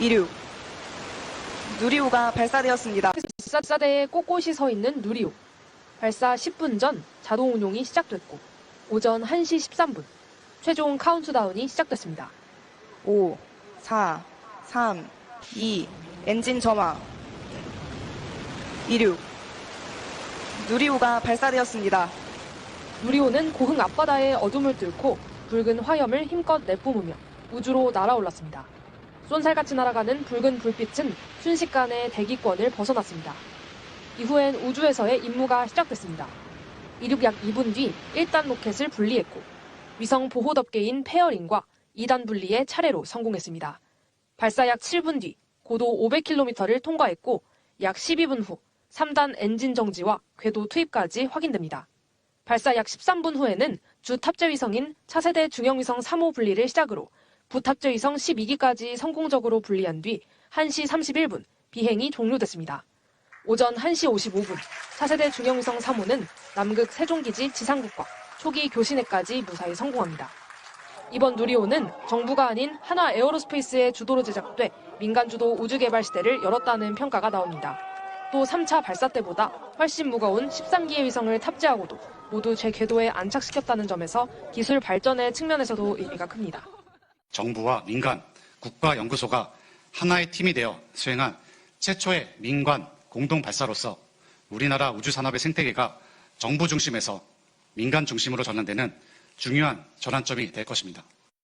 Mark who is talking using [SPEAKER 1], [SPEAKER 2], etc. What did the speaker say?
[SPEAKER 1] 이륙. 누리호가 발사되었습니다.
[SPEAKER 2] 발사대에 꼿꼿이 서 있는 누리호. 발사 10분 전 자동 운용이 시작됐고 오전 1시 13분 최종 카운트다운이 시작됐습니다.
[SPEAKER 1] 5, 4, 3, 2, 엔진 점화. 이륙. 누리호가 발사되었습니다.
[SPEAKER 2] 누리호는 고흥 앞바다의 어둠을 뚫고 붉은 화염을 힘껏 내뿜으며 우주로 날아올랐습니다. 쏜살같이 날아가는 붉은 불빛은 순식간에 대기권을 벗어났습니다. 이후엔 우주에서의 임무가 시작됐습니다. 이륙 약 2분 뒤 1단 로켓을 분리했고 위성 보호 덮개인 페어링과 2단 분리에 차례로 성공했습니다. 발사 약 7분 뒤 고도 500km를 통과했고 약 12분 후 3단 엔진 정지와 궤도 투입까지 확인됩니다. 발사 약 13분 후에는 주 탑재 위성인 차세대 중형위성 3호 분리를 시작으로 부탑재 위성 12기까지 성공적으로 분리한 뒤 1시 31분 비행이 종료됐습니다. 오전 1시 55분 차세대 중형위성 3호는 남극 세종기지 지상국과 초기 교신에까지 무사히 성공합니다. 이번 누리호는 정부가 아닌 한화 에어로스페이스의 주도로 제작돼 민간 주도 우주 개발 시대를 열었다는 평가가 나옵니다. 또 3차 발사 때보다 훨씬 무거운 13기의 위성을 탑재하고도 모두 제 궤도에 안착시켰다는 점에서 기술 발전의 측면에서도 의미가 큽니다.
[SPEAKER 3] 정부와 민간, 국가연구소가 하나의 팀이 되어 수행한 최초의 민관 공동 발사로서 우리나라 우주산업의 생태계가 정부 중심에서 민간 중심으로 전환되는 중요한 전환점이 될 것입니다.